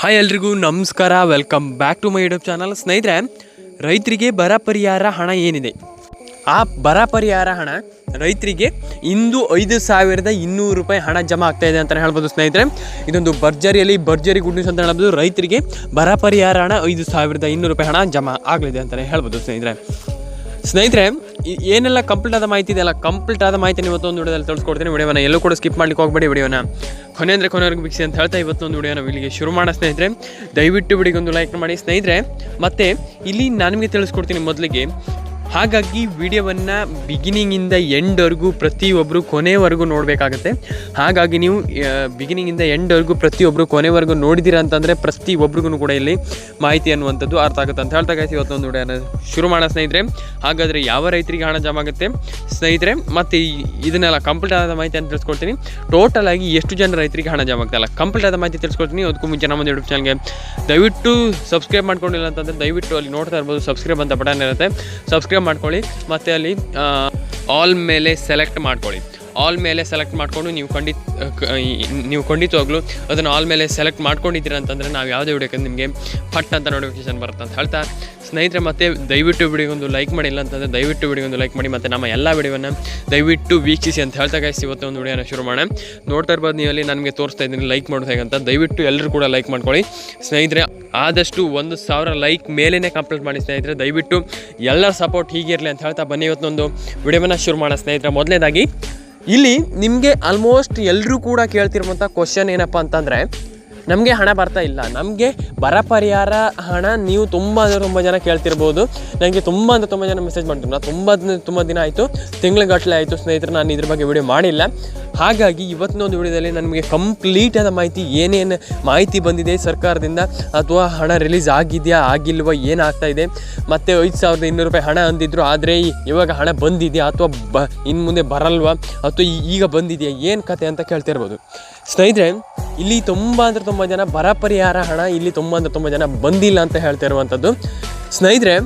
Hi ಎಲ್ರಿಗೂ, ನಮಸ್ಕಾರ. Welcome back to my YouTube channel ಸ್ನೇಹಿತರೆ, ರೈತರಿಗೆ ಬರ ಪರಿಹಾರ ಹಣ ಏನಿದೆ? ಆ ಬರ ಪರಿಹಾರ ಹಣ ರೈತರಿಗೆ ಇಂದು ಐದು ಸಾವಿರದ ಇನ್ನೂರು ರೂಪಾಯಿ ಹಣ ಜಮಾ ಆಗ್ತಾ ಇದೆ ಅಂತ ಹೇಳ್ಬೋದು ಸ್ನೇಹಿತರೆ. ಇದೊಂದು ಭರ್ಜರಿಯಲ್ಲಿ ಭರ್ಜರಿ ಗುಡ್ ನ್ಯೂಸ್ ಅಂತ ಹೇಳ್ಬೋದು. ರೈತರಿಗೆ ಬರ ಪರಿಹಾರ ಹಣ ಐದು ಸಾವಿರದ ಇನ್ನೂರು ರೂಪಾಯಿ ಹಣ ಜಮಾ ಆಗಲಿದೆ ಅಂತಲೇ ಹೇಳ್ಬೋದು ಸ್ನೇಹಿತರೆ. ಸ್ನೇಹಿತರೆ ಏನೆಲ್ಲ ಕಂಪ್ಲೀಟ್ ಆದ ಮಾಹಿತಿ ಇದೆಯಲ್ಲ ಕಂಪ್ಲೀಟ್ ಆದ ಮಾಹಿತಿ ಇವತ್ತೊಂದು ವಿಡಿಯೋದಲ್ಲಿ ತಿಳಿಸ್ಕೊಡ್ತೀನಿ. ವಿಡಿಯೋನ ಎಲ್ಲೂ ಕೂಡ ಸ್ಕಿಪ್ ಮಾಡ್ಲಿಕ್ಕೆ ಹೋಗಬೇಡಿ ವಿಡಿಯೋನ. ಕೊನೆ ಅಂದರೆ ಕೊನೆವರೆಗೂ ಬಿಕ್ಸಿ ಅಂತ ಹೇಳ್ತಾ ಇವತ್ತೊಂದು ವಿಡಿಯೋನ ಇಲ್ಲಿಗೆ ಶುರು ಮಾಡೋ ಸ್ನೇಹಿತರೆ. ದಯವಿಟ್ಟು ವಿಡಿಯೋಗೊಂದು ಲೈಕ್ ಮಾಡಿ ಸ್ನೇಹಿತರೆ. ಮತ್ತು ಇಲ್ಲಿ ನಾನು ನಿಮಗೆ ತಿಳಿಸ್ಕೊಡ್ತೀನಿ ಮೊದಲಿಗೆ. ಹಾಗಾಗಿ ವಿಡಿಯೋವನ್ನು ಬಿಗಿನಿಂಗಿಂದ ಎಂಡ್ವರೆಗೂ ಪ್ರತಿಯೊಬ್ಬರು ಕೊನೆವರೆಗೂ ನೋಡಬೇಕಾಗತ್ತೆ. ಹಾಗಾಗಿ ನೀವು ಬಿಗಿನಿಂಗಿಂದ ಎಂಡ್ವರೆಗೂ ಪ್ರತಿಯೊಬ್ಬರು ಕೊನೆವರೆಗೂ ನೋಡಿದ್ದೀರಾ ಅಂತಂದರೆ ಪ್ರತಿಯೊಬ್ಬರಿಗೂ ಕೂಡ ಇಲ್ಲಿ ಮಾಹಿತಿ ಅನ್ನುವಂಥದ್ದು ಅರ್ಥ ಆಗುತ್ತೆ ಅಂತ ಹೇಳ್ತಾ ಇವತ್ತು ಇವತ್ತೊಂದು ವಿಡಿಯೋನ ಶುರು ಮಾಡೋ ಸ್ನೇಹಿತರೆ. ಹಾಗಾದರೆ ಯಾವ ರೈತರಿಗೆ ಹಣ ಜಮ ಆಗುತ್ತೆ? ಸ್ನೇಹಿತರೆ, ಮತ್ತು ಇದನ್ನೆಲ್ಲ ಕಂಪ್ಲೀಟ್ ಆದ ಮಾಹಿತಿಯನ್ನು ತಿಳಿಸ್ಕೊಡ್ತೀನಿ. ಟೋಟಲ್ ಆಗಿ ಎಷ್ಟು ಜನ ರೈತರಿಗೆ ಹಣ ಜಮಾ ಆಗ್ತಾಯಿಲ್ಲ ಕಂಪ್ಲೀಟ್ ಆದ ಮಾಹಿತಿ ತಿಳಿಸ್ಕೊಡ್ತೀನಿ. ಅದಕ್ಕೂ ಮುಂಚೆ ನಮ್ಮ ಯೂಟ್ಯೂಬ್ ಚಾನಲ್ಗೆ ದಯವಿಟ್ಟು ಸಬ್ಸ್ಕ್ರೈಬ್ ಮಾಡ್ಕೊಂಡಿಲ್ಲ ಅಂತಂದರೆ ದಯವಿಟ್ಟು ಅಲ್ಲಿ ನೋಡ್ತಾ ಇರ್ಬೋದು. ಸಬ್ಸ್ಕ್ರೈಬ್ ಅಂತ ಬಟನ್ ಇರುತ್ತೆ. ಸಬ್ಸ್ಕ್ರೈಬ್ ಮಾಡ್ಕೊಳ್ಳಿ ಮತ್ತು ಅಲ್ಲಿ ಆಲ್ ಮೇಲೆ ಸೆಲೆಕ್ಟ್ ಮಾಡ್ಕೊಳ್ಳಿ. ಆಲ್ ಮೇಲೆ ಸೆಲೆಕ್ಟ್ ಮಾಡಿಕೊಂಡು ನೀವು ಖಂಡಿತ ನೀವು ಖಂಡಿತವಾಗ್ಲೂ ಅದನ್ನು ಆಲ್ ಮೇಲೆ ಸೆಲೆಕ್ಟ್ ಮಾಡ್ಕೊಂಡಿದ್ದೀರ ಅಂತಂದರೆ ನಾವು ಯಾವುದೇ ವಿಡಿಯೋಕ್ಕೆ ನಿಮಗೆ ಫಟ್ ಅಂತ ನೋಟಿಫಿಕೇಶನ್ ಬರುತ್ತೆ ಅಂತ ಹೇಳ್ತಾ ಸ್ನೇಹಿತರೆ, ಮತ್ತೆ ದಯವಿಟ್ಟು ವಿಡಿಯೋಗೊಂದು ಲೈಕ್ ಮಾಡಿಲ್ಲ ಅಂತಂದರೆ ದಯವಿಟ್ಟು ವಿಡಿಯೋಗೊಂದು ಲೈಕ್ ಮಾಡಿ, ಮತ್ತು ನಮ್ಮ ಎಲ್ಲ ವಿಡಿಯೋನ ದಯವಿಟ್ಟು ವೀಕ್ಷಿಸಿ ಅಂತ ಹೇಳ್ತಾ ಗೈಸ್ ಇವತ್ತು ಒಂದು ವಿಡಿಯೋನ ಶುರು ಮಾಡೋಣ. ನೋಡ್ತಾ ಇರ್ಬೋದು ನೀವು ಅಲ್ಲಿ, ನನಗೆ ತೋರಿಸ್ತಾ ಇದ್ದೀನಿ ಲೈಕ್ ಮಾಡೋದು ಹೇಗಂತ ದಯವಿಟ್ಟು ಎಲ್ಲರೂ ಕೂಡ ಲೈಕ್ ಮಾಡ್ಕೊಳ್ಳಿ. ಸ್ನೇಹಿತರೆ, ಆದಷ್ಟು ಒಂದು ಸಾವಿರ ಲೈಕ್ ಮೇಲೇ ಕಂಪ್ಲೀಟ್ ಮಾಡಿ ಸ್ನೇಹಿತರೆ, ದಯವಿಟ್ಟು ಎಲ್ಲರ ಸಪೋರ್ಟ್ ಹೀಗಿರಲಿ ಅಂತ ಹೇಳ್ತಾ ಬನ್ನಿ. ಇವತ್ತೊಂದು ವಿಡಿಯೋವನ್ನು ಶುರು ಮಾಡೋಣ ಸ್ನೇಹಿತರೆ. ಮೊದಲನೇದಾಗಿ ಇಲ್ಲಿ ನಿಮಗೆ ಆಲ್ಮೋಸ್ಟ್ ಎಲ್ಲರೂ ಕೂಡ ಕೇಳ್ತಿರುವಂಥ ಕ್ವಶನ್ ಏನಪ್ಪ ಅಂತಂದರೆ, ನಮಗೆ ಹಣ ಬರ್ತಾ ಇಲ್ಲ. ನಮಗೆ ಬರ ಪರಿಹಾರ ಹಣ ನೀವು ತುಂಬ ಅಂದರೆ ತುಂಬ ಜನ ಕೇಳ್ತಿರ್ಬೋದು. ನನಗೆ ತುಂಬ ಅಂದರೆ ತುಂಬ ಜನ ಮೆಸೇಜ್ ಮಾಡ್ತೀನಿ ನಾನು ತುಂಬ ತುಂಬ ದಿನ ಆಯಿತು ತಿಂಗಳಗಟ್ಟಲೆ ಆಯಿತು ಸ್ನೇಹಿತರು, ನಾನು ಇದ್ರ ಬಗ್ಗೆ ವಿಡಿಯೋ ಮಾಡಿಲ್ಲ. ಹಾಗಾಗಿ ಇವತ್ತಿನ ಒಂದು ವಿಡಿಯೋದಲ್ಲಿ ನಮಗೆ ಕಂಪ್ಲೀಟ್ ಆದ ಮಾಹಿತಿ, ಏನೇನು ಮಾಹಿತಿ ಬಂದಿದೆ ಸರ್ಕಾರದಿಂದ, ಅಥವಾ ಹಣ ರಿಲೀಸ್ ಆಗಿದೆಯಾ, ಆಗಿಲ್ವಾ, ಏನಾಗ್ತಾ ಇದೆ. ಮತ್ತು ಐದು ಸಾವಿರದ ಇನ್ನೂರು ರೂಪಾಯಿ ಹಣ ಅಂದಿದ್ರು, ಆದರೆ ಇವಾಗ ಹಣ ಬಂದಿದೆಯಾ, ಅಥವಾ ಬ ಇನ್ನು ಮುಂದೆ ಬರಲ್ವಾ, ಅಥವಾ ಈಗ ಬಂದಿದೆಯಾ, ಏನು ಕತೆ ಅಂತ ಕೇಳ್ತಿರ್ಬೋದು. ಸ್ನೇಹಿತರೆ, ಇಲ್ಲಿ ತುಂಬ ಅಂದರೆ ತುಂಬ ಜನ ಬರ ಪರಿಹಾರ ಹಣ, ಇಲ್ಲಿ ತುಂಬ ಅಂದರೆ ತುಂಬ ಜನ ಬಂದಿಲ್ಲ ಅಂತ ಹೇಳ್ತಾ ಇರುವಂಥದ್ದು ಸ್ನೇಹಿತರೆ,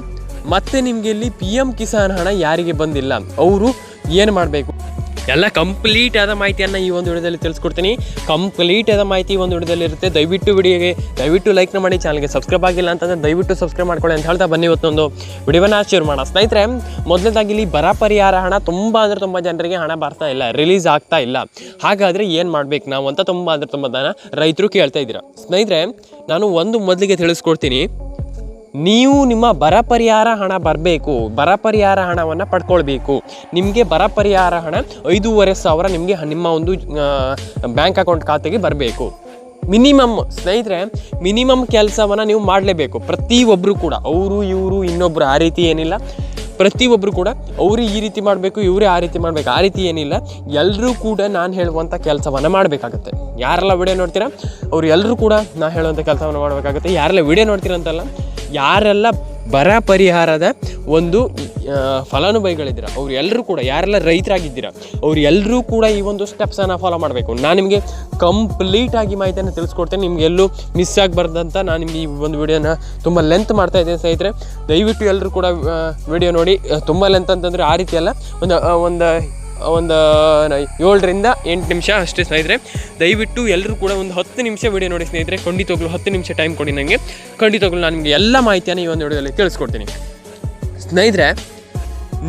ಮತ್ತೆ ನಿಮಗೆ ಇಲ್ಲಿ ಪಿ ಎಂ ಕಿಸಾನ್ ಹಣ ಯಾರಿಗೆ ಬಂದಿಲ್ಲ? ಅವರು ಏನು ಮಾಡಬೇಕು? ಎಲ್ಲ ಕಂಪ್ಲೀಟ್ ಆದ ಮಾಹಿತಿಯನ್ನು ಈ ಒಂದು ವಿಡಿಯೋದಲ್ಲಿ ತಿಳಿಸ್ಕೊಡ್ತೀನಿ. ಕಂಪ್ಲೀಟ್ ಆದ ಮಾಹಿತಿ ಈ ಒಂದು ವಿಡಿಯೋದಲ್ಲಿ ಇರುತ್ತೆ. ದಯವಿಟ್ಟು ವಿಡಿಯೋಗೆ, ದಯವಿಟ್ಟು ಲೈಕ್ನ ಮಾಡಿ ಚಾನಲ್ಗೆ ಸಬ್ಸ್ಕ್ರೈಬ್ ಆಗಿಲ್ಲ ಅಂತಂದರೆ ದಯವಿಟ್ಟು ಸಬ್ಸ್ಕ್ರೈಬ್ ಮಾಡ್ಕೊಳ್ಳಿ ಅಂತ ಹೇಳ್ತಾ ಬನ್ನಿ ಇವತ್ತೊಂದು ವಿಡಿಯೋನ ಶೇರ್ ಮಾಡೋಣ. ಸ್ನೇಹಿತರೆ, ಮೊದಲನೇದಾಗಿ ಇಲ್ಲಿ ಬರ ಪರಿಹಾರ ಹಣ ತುಂಬ ಅಂದರೆ ತುಂಬ ಜನರಿಗೆ ಹಣ ಬರ್ತಾ ಇಲ್ಲ ರಿಲೀಸ್ ಆಗ್ತಾ ಇಲ್ಲ. ಹಾಗಾದರೆ ಏನು ಮಾಡ್ಬೇಕು ನಾವು ಅಂತ ತುಂಬ ಅಂದರೆ ತುಂಬ ಜನ ರೈತರು ಕೇಳ್ತಾ ಇದ್ದೀರಾ. ಸ್ನೇಹಿತರೆ, ನಾನು ಒಂದು ಮೊದಲಿಗೆ ತಿಳಿಸ್ಕೊಡ್ತೀನಿ. ನೀವು ನಿಮ್ಮ ಬರ ಪರಿಹಾರ ಹಣ ಬರಬೇಕು. ಬರ ಪರಿಹಾರ ಹಣವನ್ನು ಪಡ್ಕೊಳ್ಬೇಕು. ನಿಮಗೆ ಬರ ಪರಿಹಾರ ಹಣ ಐದೂವರೆ ಸಾವಿರ ನಿಮಗೆ ನಿಮ್ಮ ಒಂದು ಬ್ಯಾಂಕ್ ಅಕೌಂಟ್ ಖಾತೆಗೆ ಬರಬೇಕು. ಮಿನಿಮಮ್ ಸ್ನೇಹಿತರೆ, ಮಿನಿಮಮ್ ಕೆಲಸವನ್ನು ನೀವು ಮಾಡಲೇಬೇಕು. ಪ್ರತಿಯೊಬ್ಬರು ಕೂಡ, ಅವರು, ಇವರು ಇನ್ನೊಬ್ಬರು ಆ ರೀತಿ ಏನಿಲ್ಲ. ಪ್ರತಿಯೊಬ್ಬರು ಕೂಡ, ಅವರು ಈ ರೀತಿ ಮಾಡಬೇಕು, ಇವರೇ ಆ ರೀತಿ ಮಾಡಬೇಕು, ಆ ರೀತಿ ಏನಿಲ್ಲ. ಎಲ್ಲರೂ ಕೂಡ ನಾನು ಹೇಳುವಂಥ ಕೆಲಸವನ್ನು ಮಾಡಬೇಕಾಗತ್ತೆ. ಯಾರೆಲ್ಲ ವಿಡಿಯೋ ನೋಡ್ತೀರಾ, ಅವರು ಎಲ್ಲರೂ ಕೂಡ ನಾನು ಹೇಳುವಂಥ ಕೆಲಸವನ್ನು ಮಾಡಬೇಕಾಗುತ್ತೆ. ಯಾರೆಲ್ಲ ವಿಡಿಯೋ ನೋಡ್ತೀರಾ ಅಂತಲ್ಲ ಯಾರೆಲ್ಲ ಬರ ಪರಿಹಾರದ ಒಂದು ಫಲಾನುಭವಿಗಳಿದ್ದೀರ, ಅವ್ರು ಎಲ್ಲರೂ ಕೂಡ, ಯಾರೆಲ್ಲ ರೈತರಾಗಿದ್ದೀರ, ಅವ್ರು ಎಲ್ಲರೂ ಕೂಡ ಈ ಒಂದು ಸ್ಟೆಪ್ಸನ್ನು ಫಾಲೋ ಮಾಡಬೇಕು. ನಾನು ನಿಮಗೆ ಕಂಪ್ಲೀಟಾಗಿ ಮಾಹಿತಿಯನ್ನು ತಿಳಿಸ್ಕೊಡ್ತೇನೆ. ನಿಮ್ಗೆ ಎಲ್ಲೂ ಮಿಸ್ ಆಗಬಾರ್ದಂತ ನಾನು ನಿಮಗೆ ಈ ಒಂದು ವಿಡಿಯೋನ ತುಂಬ ಲೆಂತ್ ಮಾಡ್ತಾ ಇದ್ದೇನೆ ಸ್ನೇಹಿತರೆ. ದಯವಿಟ್ಟು ಎಲ್ಲರೂ ಕೂಡ ವಿಡಿಯೋ ನೋಡಿ. ತುಂಬ ಲೆಂತ್ ಅಂತಂದರೆ ಆ ರೀತಿ ಅಲ್ಲ. ಒಂದು ಒಂದು ಒಂದು ಏಳರಿಂದ ಎಂಟು ನಿಮಿಷ ಅಷ್ಟೇ ಸ್ನೇಹಿತರೆ. ದಯವಿಟ್ಟು ಎಲ್ಲರೂ ಕೂಡ ಒಂದು ಹತ್ತು ನಿಮಿಷ ವಿಡಿಯೋ ನೋಡಿ ಸ್ನೇಹಿತರೆ. ಖಂಡಿತವಾಗ್ಲೂ ಹತ್ತು ನಿಮಿಷ ಟೈಮ್ ಕೊಡಿ ನನಗೆ ಖಂಡಿತವಾಗ್ಲೂ ನಾನು ನಿಮಗೆ ಎಲ್ಲ ಮಾಹಿತಿಯನ್ನು ಈ ಒಂದು ವಿಡಿಯೋದಲ್ಲಿ ತಿಳಿಸ್ಕೊಡ್ತೀನಿ. ಸ್ನೇಹಿತರೆ,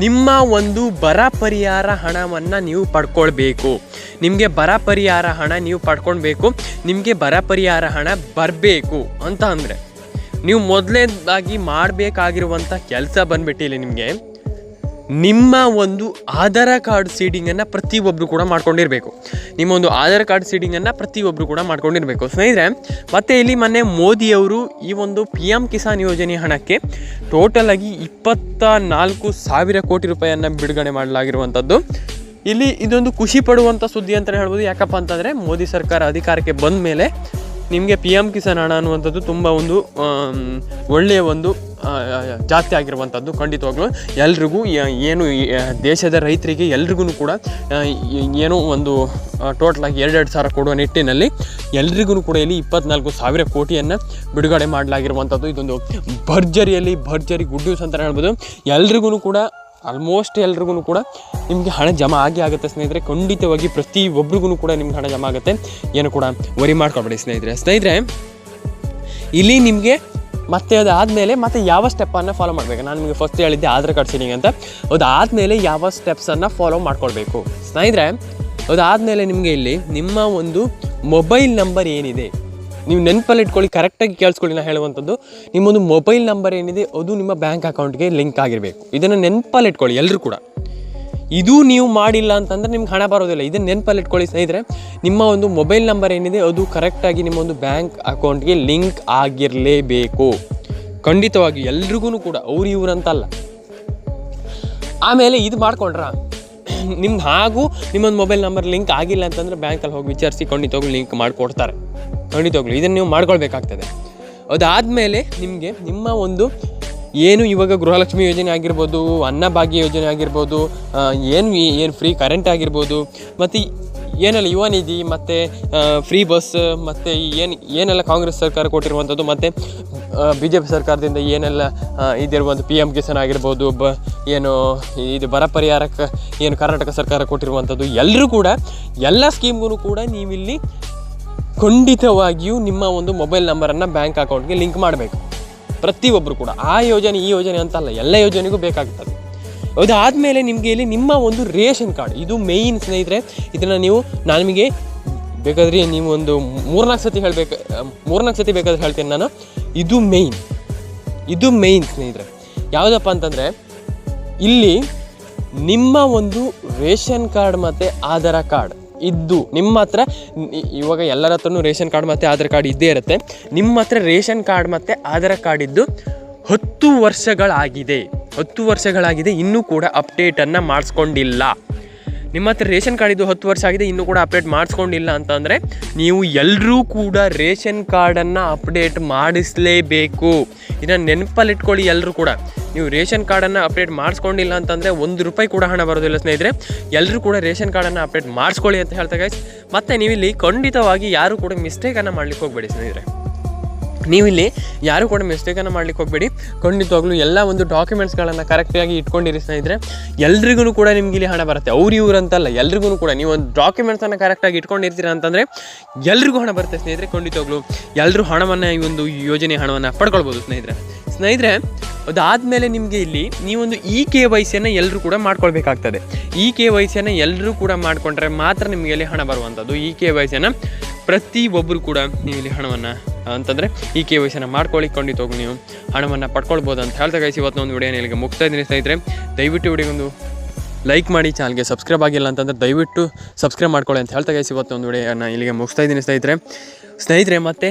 ನಿಮ್ಮ ಒಂದು ಬರ ಪರಿಹಾರ ಹಣವನ್ನು ನೀವು ಪಡ್ಕೊಳ್ಬೇಕು. ನಿಮಗೆ ಬರ ಪರಿಹಾರ ಹಣ ನೀವು ಪಡ್ಕೊಳ್ಬೇಕು. ನಿಮಗೆ ಬರ ಪರಿಹಾರ ಹಣ ಬರಬೇಕು ಅಂತ ಅಂದರೆ, ನೀವು ಮೊದಲನೇದಾಗಿ ಮಾಡಬೇಕಾಗಿರುವಂಥ ಕೆಲಸ ಬಂದುಬಿಟ್ಟಿಲ್ಲ ನಿಮಗೆ. ನಿಮ್ಮ ಒಂದು ಆಧಾರ ಕಾರ್ಡ್ ಸೀಡಿಂಗನ್ನು ಪ್ರತಿಯೊಬ್ಬರು ಕೂಡ ಮಾಡ್ಕೊಂಡಿರಬೇಕು. ನಿಮ್ಮ ಒಂದು ಆಧಾರ್ ಕಾರ್ಡ್ ಸೀಡಿಂಗನ್ನು ಪ್ರತಿಯೊಬ್ಬರು ಕೂಡ ಮಾಡ್ಕೊಂಡಿರಬೇಕು. ಸ್ನೇಹಿತರೆ, ಮತ್ತು ಇಲ್ಲಿ ಮೊನ್ನೆ ಮೋದಿಯವರು ಈ ಒಂದು ಪಿ ಎಂ ಕಿಸಾನ್ ಯೋಜನೆ ಹಣಕ್ಕೆ ಟೋಟಲ್ ಆಗಿ ಇಪ್ಪತ್ತ ನಾಲ್ಕು ಸಾವಿರ ಕೋಟಿ ರೂಪಾಯಿಯನ್ನು ಬಿಡುಗಡೆ ಮಾಡಲಾಗಿರುವಂಥದ್ದು. ಇಲ್ಲಿ ಇದೊಂದು ಖುಷಿ ಪಡುವಂಥ ಸುದ್ದಿ ಅಂತಲೇ ಹೇಳ್ಬೋದು. ಯಾಕಪ್ಪ ಅಂತಂದರೆ, ಮೋದಿ ಸರ್ಕಾರ ಅಧಿಕಾರಕ್ಕೆ ಬಂದ ಮೇಲೆ ನಿಮಗೆ ಪಿ ಎಂ ಕಿಸಾನ್ ಹಣ ಅನ್ನುವಂಥದ್ದು ತುಂಬ ಒಂದು ಒಳ್ಳೆಯ ಒಂದು ಜಾಸ್ತಿ ಆಗಿರುವಂಥದ್ದು ಖಂಡಿತವಾಗ್ಲೂ ಎಲ್ರಿಗೂ ಏನು ದೇಶದ ರೈತರಿಗೆ ಎಲ್ರಿಗೂ ಕೂಡ ಏನೋ ಒಂದು ಟೋಟಲಾಗಿ ಎರಡೆರಡು ಸಾವಿರ ಕೊಡುವ ನಿಟ್ಟಿನಲ್ಲಿ ಎಲ್ರಿಗೂ ಕೂಡ ಇಲ್ಲಿ ಇಪ್ಪತ್ನಾಲ್ಕು ಸಾವಿರ ಕೋಟಿಯನ್ನು ಬಿಡುಗಡೆ ಮಾಡಲಾಗಿರುವಂಥದ್ದು. ಇದೊಂದು ಭರ್ಜರಿಯಲ್ಲಿ ಭರ್ಜರಿ ಗುಡ್ ನ್ಯೂಸ್ ಅಂತಲೇ ಹೇಳ್ಬೋದು. ಎಲ್ರಿಗೂ ಕೂಡ ಆಲ್ಮೋಸ್ಟ್ ಎಲ್ರಿಗೂ ಕೂಡ ನಿಮಗೆ ಹಣ ಜಮಾ ಆಗಿ ಆಗುತ್ತೆ ಸ್ನೇಹಿತರೆ. ಖಂಡಿತವಾಗಿ ಪ್ರತಿ ಒಬ್ರಿಗೂ ಕೂಡ ನಿಮ್ಗೆ ಹಣ ಜಮಾ ಆಗುತ್ತೆ. ಏನು ಕೂಡ ವರಿ ಮಾಡ್ಕೊಬೇಡಿ ಸ್ನೇಹಿತರೆ. ಸ್ನೇಹಿತರೆ, ಇಲ್ಲಿ ನಿಮಗೆ ಮತ್ತೆ ಅದಾದಮೇಲೆ ಮತ್ತೆ ಯಾವ ಸ್ಟೆಪ್ಪನ್ನು ಫಾಲೋ ಮಾಡಬೇಕು? ನಾನು ನಿಮಗೆ ಫಸ್ಟ್ ಹೇಳಿದ್ದೆ ಆಧಾರ್ ಕಾರ್ಡ್ ಸೀನಿಂಗ್ ಅಂತ. ಅದಾದಮೇಲೆ ಯಾವ ಸ್ಟೆಪ್ಸನ್ನು ಫಾಲೋ ಮಾಡ್ಕೊಳ್ಬೇಕು? ಸ್ನೇಹಿತರೆ ಅದಾದಮೇಲೆ ನಿಮಗೆ ಇಲ್ಲಿ ನಿಮ್ಮ ಒಂದು ಮೊಬೈಲ್ ನಂಬರ್ ಏನಿದೆ? ನೀವು ನೆನಪಲ್ಲಿ ಇಟ್ಕೊಳ್ಳಿ ಕರೆಕ್ಟಾಗಿ ಕೇಳಿಸ್ಕೊಳ್ಳಿ ನಾನು ಹೇಳುವಂಥದ್ದು. ನಿಮ್ಮೊಂದು ಮೊಬೈಲ್ ನಂಬರ್ ಏನಿದೆ, ಅದು ನಿಮ್ಮ ಬ್ಯಾಂಕ್ ಅಕೌಂಟ್ಗೆ ಲಿಂಕ್ ಆಗಿರಬೇಕು. ಇದನ್ನು ನೆನಪಲ್ಲಿ ಇಟ್ಕೊಳ್ಳಿ ಎಲ್ಲರೂ ಕೂಡ. ಇದು ನೀವು ಮಾಡಿಲ್ಲ ಅಂತಂದ್ರೆ ನಿಮ್ಗೆ ಹಣ ಬರೋದಿಲ್ಲ. ಇದನ್ನು ನೆನಪಲ್ಲಿ ಇಟ್ಕೊಳ್ಳಿ ಸ್ನೇಹಿತರೆ. ನಿಮ್ಮ ಒಂದು ಮೊಬೈಲ್ ನಂಬರ್ ಏನಿದೆ, ಅದು ಕರೆಕ್ಟಾಗಿ ನಿಮ್ಮ ಒಂದು ಬ್ಯಾಂಕ್ ಅಕೌಂಟ್ಗೆ ಲಿಂಕ್ ಆಗಿರಲೇಬೇಕು. ಖಂಡಿತವಾಗಿ ಎಲ್ರಿಗೂ ಕೂಡ, ಅವ್ರು ಇವ್ರು ಅಂತಲ್ಲ. ಆಮೇಲೆ ಇದು ಮಾಡ್ಕೊಂಡ್ರ? ನಿಮ್ದು ಹಾಗೂ ನಿಮ್ಮೊಂದು ಮೊಬೈಲ್ ನಂಬರ್ ಲಿಂಕ್ ಆಗಿಲ್ಲ ಅಂತಂದ್ರೆ ಬ್ಯಾಂಕಲ್ಲಿ ಹೋಗಿ ವಿಚಾರಿಸಿ ಖಂಡಿತವಾಗ್ಲೂ ಲಿಂಕ್ ಮಾಡಿಕೊಡ್ತಾರೆ. ಖಂಡಿತವಾಗ್ಲೂ ಇದನ್ನು ನೀವು ಮಾಡ್ಕೊಳ್ಬೇಕಾಗ್ತದೆ. ಅದಾದಮೇಲೆ ನಿಮಗೆ ನಿಮ್ಮ ಒಂದು ಏನು ಇವಾಗ ಗೃಹಲಕ್ಷ್ಮಿ ಯೋಜನೆ ಆಗಿರ್ಬೋದು ಅನ್ನಭಾಗ್ಯ ಯೋಜನೆ ಆಗಿರ್ಬೋದು ಏನು ಏನು ಫ್ರೀ ಕರೆಂಟ್ ಆಗಿರ್ಬೋದು, ಮತ್ತು ಏನೆಲ್ಲ ಯುವ ನಿಧಿ, ಮತ್ತು ಫ್ರೀ ಬಸ್ ಮತ್ತು ಏನು ಏನೆಲ್ಲ ಕಾಂಗ್ರೆಸ್ ಸರ್ಕಾರ ಕೊಟ್ಟಿರುವಂಥದ್ದು, ಮತ್ತು ಬಿ ಜೆ ಪಿ ಸರ್ಕಾರದಿಂದ ಏನೆಲ್ಲ ಇದಿರುವಂಥ ಪಿ ಎಂ ಕಿಸಾನ್ ಆಗಿರ್ಬೋದು, ಬ, ಏನು ಇದು ಬರ ಪರಿಹಾರಕ್ಕೆ ಏನು ಕರ್ನಾಟಕ ಸರ್ಕಾರ ಕೊಟ್ಟಿರುವಂಥದ್ದು ಎಲ್ಲರೂ ಕೂಡ, ಎಲ್ಲ ಸ್ಕೀಮ್ಗೂ ಕೂಡ ನೀವಿಲ್ಲಿ ಖಂಡಿತವಾಗಿಯೂ ನಿಮ್ಮ ಒಂದು ಮೊಬೈಲ್ ನಂಬರನ್ನು ಬ್ಯಾಂಕ್ ಅಕೌಂಟ್ಗೆ ಲಿಂಕ್ ಮಾಡಬೇಕು. ಪ್ರತಿಯೊಬ್ಬರು ಕೂಡ. ಆ ಯೋಜನೆ, ಈ ಯೋಜನೆ ಅಂತಲ್ಲ, ಎಲ್ಲ ಯೋಜನೆಗೂ ಬೇಕಾಗ್ತದೆ. ಅದಾದಮೇಲೆ ನಿಮಗೆ ಇಲ್ಲಿ ನಿಮ್ಮ ಒಂದು ರೇಷನ್ ಕಾರ್ಡ್, ಇದು ಮೇಯ್ನ್ ಸ್ನೇಹಿತರೆ, ಇದನ್ನು ನೀವು, ನಾನು ನಿಮಗೆ ಬೇಕಾದ್ರೆ ನೀವು ಒಂದು ಮೂರ್ನಾಲ್ಕು ಸತಿ ಹೇಳಬೇಕು ಮೂರ್ನಾಲ್ಕು ಸತಿ ಬೇಕಾದ್ರೆ ಹೇಳ್ತೀನಿ ನಾನು. ಇದು ಮೇಯ್ನ್ ಇದು ಮೇಯ್ನ್ ಸ್ನೇಹಿತರೆ. ಯಾವುದಪ್ಪ ಅಂತಂದರೆ, ಇಲ್ಲಿ ನಿಮ್ಮ ಒಂದು ರೇಷನ್ ಕಾರ್ಡ್ ಮತ್ತು ಆಧಾರ ಕಾರ್ಡ್. ಇದ್ದು, ನಿಮ್ಮ ಹತ್ರ ಇವಾಗ ಎಲ್ಲರ ಹತ್ರನೂ ರೇಷನ್ ಕಾರ್ಡ್ ಮತ್ತು ಆಧಾರ್ ಕಾರ್ಡ್ ಇದ್ದೇ ಇರುತ್ತೆ. ನಿಮ್ಮ ಹತ್ರ ರೇಷನ್ ಕಾರ್ಡ್ ಮತ್ತು ಆಧಾರ್ ಕಾರ್ಡ್ ಇದ್ದು ಹತ್ತು ವರ್ಷಗಳಾಗಿದೆ. ಹತ್ತು ವರ್ಷಗಳಾಗಿದೆ, ಇನ್ನೂ ಕೂಡ ಅಪ್ಡೇಟನ್ನು ಮಾಡಿಸ್ಕೊಂಡಿಲ್ಲ. ನಿಮ್ಮ ಹತ್ರ ರೇಷನ್ ಕಾರ್ಡ್ ಇದು ಹತ್ತು ವರ್ಷ ಆಗಿದೆ, ಇನ್ನೂ ಕೂಡ ಅಪ್ಡೇಟ್ ಮಾಡಿಸ್ಕೊಂಡಿಲ್ಲ ಅಂತಂದರೆ ನೀವು ಎಲ್ಲರೂ ಕೂಡ ರೇಷನ್ ಕಾರ್ಡನ್ನು ಅಪ್ಡೇಟ್ ಮಾಡಿಸಲೇಬೇಕು. ಇದನ್ನು ನೆನಪಲ್ಲಿಟ್ಕೊಳ್ಳಿ ಎಲ್ಲರೂ ಕೂಡ. ನೀವು ರೇಷನ್ ಕಾರ್ಡನ್ನು ಅಪ್ಡೇಟ್ ಮಾಡಿಸ್ಕೊಂಡಿಲ್ಲ ಅಂತಂದರೆ ಒಂದು ರೂಪಾಯಿ ಕೂಡ ಹಣ ಬರೋದಿಲ್ಲ ಸ್ನೇಹಿತರೆ. ಎಲ್ಲರೂ ಕೂಡ ರೇಷನ್ ಕಾರ್ಡನ್ನು ಅಪ್ಡೇಟ್ ಮಾಡಿಸ್ಕೊಳ್ಳಿ ಅಂತ ಹೇಳ್ತಾ ಗೈಸ್ ಮತ್ತು ನೀವಿಲ್ಲಿ ಖಂಡಿತವಾಗಿ ಯಾರು ಕೂಡ ಮಿಸ್ಟೇಕನ್ನು ಮಾಡ್ಲಿಕ್ಕೆ ಹೋಗಬೇಡಿ ಸ್ನೇಹಿತರೆ. ನೀವಿಲ್ಲಿ ಯಾರು ಕೂಡ ಮಿಸ್ಟೇಕನ್ನು ಮಾಡ್ಲಿಕ್ಕೆ ಹೋಗಬೇಡಿ. ಖಂಡಿತವಾಗ್ಲೂ ಎಲ್ಲ ಒಂದು ಡಾಕ್ಯುಮೆಂಟ್ಸ್ಗಳನ್ನು ಕರೆಕ್ಟಾಗಿ ಇಟ್ಕೊಂಡಿರಿ ಸ್ನೇಹಿತರೆ. ಎಲ್ರಿಗೂ ಕೂಡ ನಿಮ್ಗೆ ಇಲ್ಲಿ ಹಣ ಬರುತ್ತೆ. ಅವ್ರು ಇವ್ರು ಅಂತಲ್ಲ ಎಲ್ರಿಗೂ ಕೂಡ ನೀವು ಒಂದು ಡಾಕ್ಯುಮೆಂಟ್ಸನ್ನು ಕರೆಕ್ಟಾಗಿ ಇಟ್ಕೊಂಡಿರ್ತೀರ ಅಂತಂದರೆ ಎಲ್ರಿಗೂ ಹಣ ಬರುತ್ತೆ ಸ್ನೇಹಿತರೆ, ಖಂಡಿತವಾಗ್ಲೂ. ಎಲ್ಲರೂ ಹಣವನ್ನು ಈ ಒಂದು ಯೋಜನೆ ಹಣವನ್ನು ಪಡ್ಕೊಳ್ಬೋದು ಸ್ನೇಹಿತರೆ. ಸ್ನೇಹಿತರೆ ಅದಾದಮೇಲೆ ನಿಮಗೆ ಇಲ್ಲಿ ನೀವೊಂದು ಇ ಕೆ ವೈ ಸಿಯನ್ನು ಎಲ್ಲರೂ ಕೂಡ ಮಾಡ್ಕೊಳ್ಬೇಕಾಗ್ತದೆ. ಇ ಕೆ ವೈ ಸಿಯನ್ನು ಎಲ್ಲರೂ ಕೂಡ ಮಾಡಿಕೊಂಡ್ರೆ ಮಾತ್ರ ನಿಮಗೆ ಇಲ್ಲಿ ಹಣ ಬರುವಂಥದ್ದು. ಇ ಕೆ ವೈ ಸಿಯನ್ನು ಪ್ರತಿ ಒಬ್ಬರು ಕೂಡ ನೀವು ಇಲ್ಲಿ ಹಣವನ್ನು, ಅಂತಂದರೆ ಈ ಕೆ ವೈ ಮಾಡ್ಕೊಳ್ಳಿ ಹೋಗಿ ನೀವು ಹಣವನ್ನು ಪಡ್ಕೊಳ್ಬೋದು ಅಂತ ಹೇಳ್ತಾ ಗೈಸಿ ಇವತ್ತು ಒಂದು ವಿಡಿಯೋನ ಇಲ್ಲಿಗೆ ಮುಗ್ತಾ ಇದ್ದೀನಿ ಸ್ನೇಹಿತರೆ. ದಯವಿಟ್ಟು ವಿಡಿಯೋಗೊಂದು ಲೈಕ್ ಮಾಡಿ ಚಾನಲ್ಗೆ ಸಬ್ಸ್ಕ್ರೈಬ್ ಆಗಿಲ್ಲ ಅಂತಂದರೆ ದಯವಿಟ್ಟು ಸಬ್ಸ್ಕ್ರೈಬ್ ಮಾಡ್ಕೊಳ್ಳಿ ಅಂತ ಹೇಳ್ತಾ ಗೈಸ್ ಇವತ್ತು ಒಂದು ವಿಡಿಯೋನ ಇಲ್ಲಿಗೆ ಮುಗಿಸ್ತಾ ಇದ್ದೀನಿ ಸ್ನೇಹಿತರೆ. ಸ್ನೇಹಿತರೆ, ಮತ್ತೆ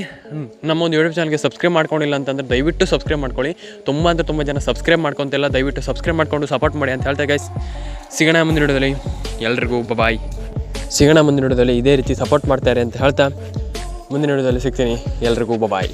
ನಮ್ಮೊಂದು ಯೂಟ್ಯೂಬ್ ಚಾನಲ್ಗೆ ಸಬ್ಸ್ಕ್ರೈಬ್ ಮಾಡ್ಕೊಂಡಿಲ್ಲ ಅಂತಂದರೆ ದಯವಿಟ್ಟು ಸಬ್ಸ್ಕ್ರೈಬ್ ಮಾಡ್ಕೊಳ್ಳಿ. ತುಂಬ ಅಂದರೆ ತುಂಬ ಜನ ಸಬ್ಸ್ಕ್ರೈಬ್ ಮಾಡ್ಕೊತಿಲ್ಲ, ದಯವಿಟ್ಟು ಸಬ್ಸ್ಕ್ರೈಬ್ ಮಾಡ್ಕೊಂಡು ಸಪೋರ್ಟ್ ಮಾಡಿ ಅಂತ ಹೇಳ್ತಾ ಗೈಸ್ ಸಿಗೋಣ ಮುಂದಿನ ವಿಡಿಯೋದಲ್ಲಿ ಎಲ್ರಿಗೂ ಬಾಯ್ ಸಿಗೋಣ ಮುಂದಿನ ವಿಡಿಯೋದಲ್ಲಿ ಇದೇ ರೀತಿ ಸಪೋರ್ಟ್ ಮಾಡ್ತಾರೆ ಅಂತ ಹೇಳ್ತಾ ಮುಂದಿನ ವಿಡಿಯೋದಲ್ಲಿ ಸಿಗ್ತೀನಿ. ಎಲ್ರಿಗೂ ಬಾಯ್